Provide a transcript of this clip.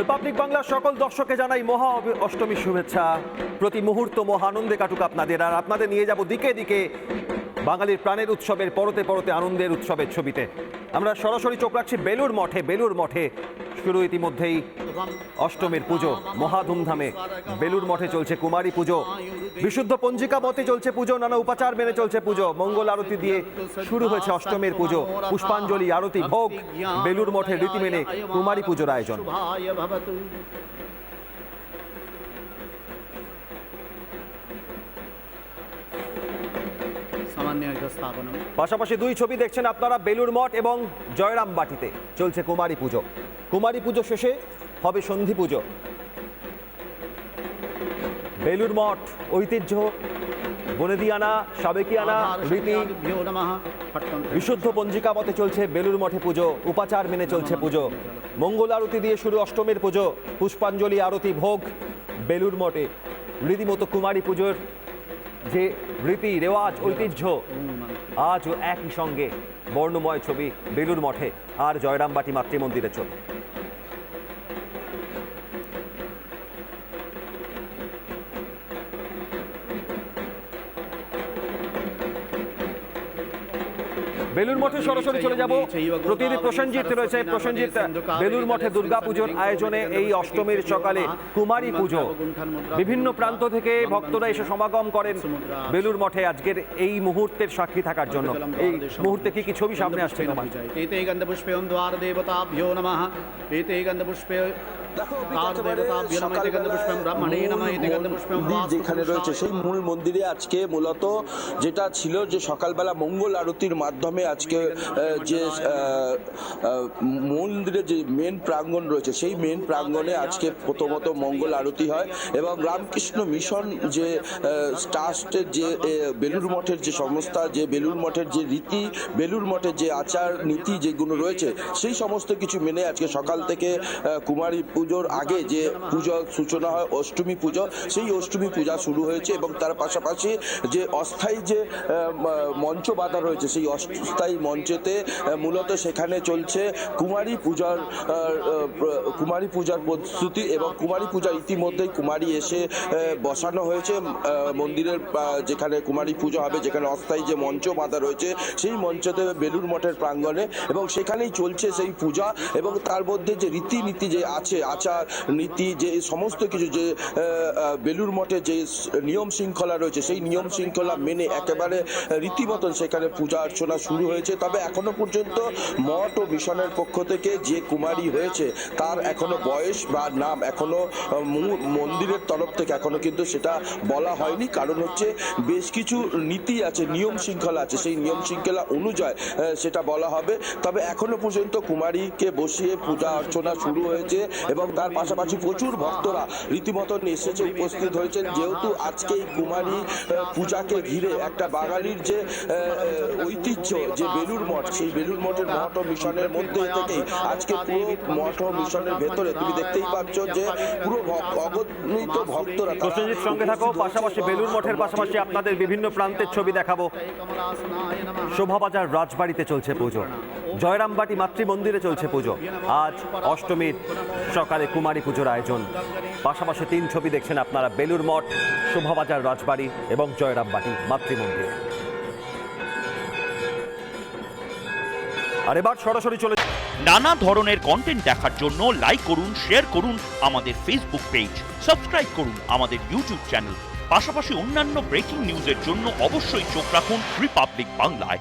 Republic বাংলার সকল দর্শককে জানাই মহা অষ্টমী শুভেচ্ছা। প্রতি মুহূর্ত মহা আনন্দে কাটুক আপনাদের। আর আপনাদের নিয়ে যাব দিকে দিকে বাঙালির প্রাণের উৎসবের পরতে পরতে আনন্দের উৎসবের ছবিতে। আমরা সরাসরি চোখ রাখছি বেলুর মঠে বেলুর মঠে। শুরু ইতিমধ্যেই অষ্টমীর পুজো মহাধুমধামে বেলুর মঠে চলছে কুমারী পুজো। বিশুদ্ধ পঞ্জিকা মতে চলছে পুজো, নানা উপাচার মেনে চলছে পুজো। মঙ্গল আরতি দিয়ে শুরু হয়েছে অষ্টমীর পুজো। পুষ্পাঞ্জলি, আরতি, ভোগ। বেলুর মঠে রীতি মেনে কুমারী পুজোর আয়োজন। পাশাপাশি দুই ছবি দেখছেন আপনারা বেলুর মঠ এবং জয়রাম বাটিতে চলছে কুমারী পুজো। কুমারী পুজো শেষে হবে সন্ধি পুজো। বেলুর মঠ ঐতিহ্য বনেদিয়ানা সাবেকিয়ানা রীতি বিশুদ্ধ পঞ্জিকা মতে চলছে বেলুর মঠে পুজো উপাচার মেনে চলছে পুজো। মঙ্গল আরতি দিয়ে শুরু অষ্টমীর পুজো পুষ্পাঞ্জলি আরতি ভোগ বেলুর মঠে। রীতিমতো কুমারী পুজোর যে রীতি, রেওয়াজ, ঐতিহ্য, আজও একই সঙ্গে বর্ণময় ছবি বেলুর মঠে আর জয়রামবাটি মাতৃমন্দিরে ছবি। বেলুর মঠে সরাসরি চলে যাব। প্রতিনিধি প্রসেনজিৎ রয়েছে। প্রসেনজিৎ বেলুর মঠে দুর্গাপুজোর আয়োজনে এই অষ্টমীর সকালে কুমারী পুজো। বিভিন্ন প্রান্ত থেকে ভক্তরা এসে সমাগম করেন বেলুর মঠে আজকের এই মুহূর্তের সাক্ষী থাকার জন্য। এই মুহূর্তে কি কি ছবি সামনে আসছে এতে গন্ধপুষ্পেয়ম দ্বার দেবতাভ্যো নমঃ। এতে গন্ধপুষ্পে যেখানে রয়েছে সেই মূল মন্দিরে আজকে মূলত যেটা ছিল যে সকালবেলা মঙ্গল আরতির মাধ্যমে আজকে যে মন্দিরে যে মেন প্রাঙ্গণ রয়েছে সেই মেন প্রাঙ্গণে আজকে প্রথমত মঙ্গল আরতি হয় এবং রামকৃষ্ণ মিশন যে ট্রাস্টের যে বেলুর মঠের যে সংস্থা যে বেলুর মঠের যে রীতি বেলুর মঠের যে আচার নীতি যেগুলো রয়েছে সেই সমস্ত কিছু মেনে আজকে সকাল থেকে কুমারী পুজোর আগে যে পুজো সূচনা হয়, অষ্টমী পুজো, সেই অষ্টমী পূজা শুরু হয়েছে এবং তার পাশাপাশি যে অস্থায়ী যে মঞ্চ বাঁধা রয়েছে, সেই অস্থায়ী মঞ্চেতে মূলত সেখানে চলছে কুমারী পূজার কুমারী পূজার প্রস্তুতি এবং কুমারী পূজা ইতিমধ্যেই কুমারী এসে বসানো হয়েছে মন্দিরের যেখানে কুমারী পুজো হবে, যেখানে অস্থায়ী যে মঞ্চ বাঁধা রয়েছে, সেই মঞ্চতে বেলুর মঠের প্রাঙ্গণে এবং সেখানেই চলছে সেই পূজা এবং তার মধ্যে যে রীতিনীতি যে আছে আচার, নীতি, যে সমস্ত কিছু, যে বেলুর মঠে যে নিয়ম শৃঙ্খলা রয়েছে, সেই নিয়ম শৃঙ্খলা মেনে একেবারে রীতিমতন সেখানে পূজা অর্চনা শুরু হয়েছে। তবে এখনও পর্যন্ত মঠ ও মিশনের পক্ষ থেকে যে কুমারী হয়েছে, তার এখনও বয়স বা নাম এখনও মন্দিরের তরফ থেকে এখনও কিন্তু সেটা বলা হয়নি। কারণ হচ্ছে বেশ কিছু নীতি আছে, নিয়ম শৃঙ্খলা আছে। সেই নিয়ম শৃঙ্খলা অনুযায়ী সেটা বলা হবে। তবে এখনও পর্যন্ত কুমারীকে বসিয়ে পূজা অর্চনা শুরু হয়েছে এবং তার পাশাপাশি প্রচুর ভক্তরা রীতিমতন এসেছে উপস্থিত হয়েছেন। যেহেতু আজকে এই কুমারী পূজাকে ঘিরে একটা বাঙালির যে ঐতিহ্য যে বেলুর মঠ সেই বেলুর মঠের মঠ ও মিশনের মধ্যে থেকেই আজকে পুরো মঠ ও মিশনের ভেতরে তুমি দেখতেই পাচ্ছ যে পুরো অগণিত ভক্তরা তারা প্রসেনজিৎ সঙ্গে থাকো। পাশাপাশি বেলুর মঠের পাশাপাশি আপনাদের বিভিন্ন প্রান্তের ছবি দেখাবো। শোভাবাজার রাজবাড়িতে চলছে পুজো। জয়রামবাটি মাতৃমন্দিরে চলছে পুজো। আজ অষ্টমীর সকালে কুমারী পুজোর আয়োজন। পাশাপাশি তিন ছবি দেখছেন আপনারা বেলুর মঠ, শোভাবাজার রাজবাড়ি এবং জয়রামবাটি মাতৃমন্দির। আর এবার সরাসরি চলে নানা ধরনের কন্টেন্ট দেখার জন্য লাইক করুন শেয়ার করুন আমাদের ফেসবুক পেজ সাবস্ক্রাইব করুন আমাদের ইউটিউব চ্যানেল পাশাপাশি অন্যান্য ব্রেকিং নিউজের জন্য অবশ্যই চোখ রাখুন রিপাবলিক বাংলায়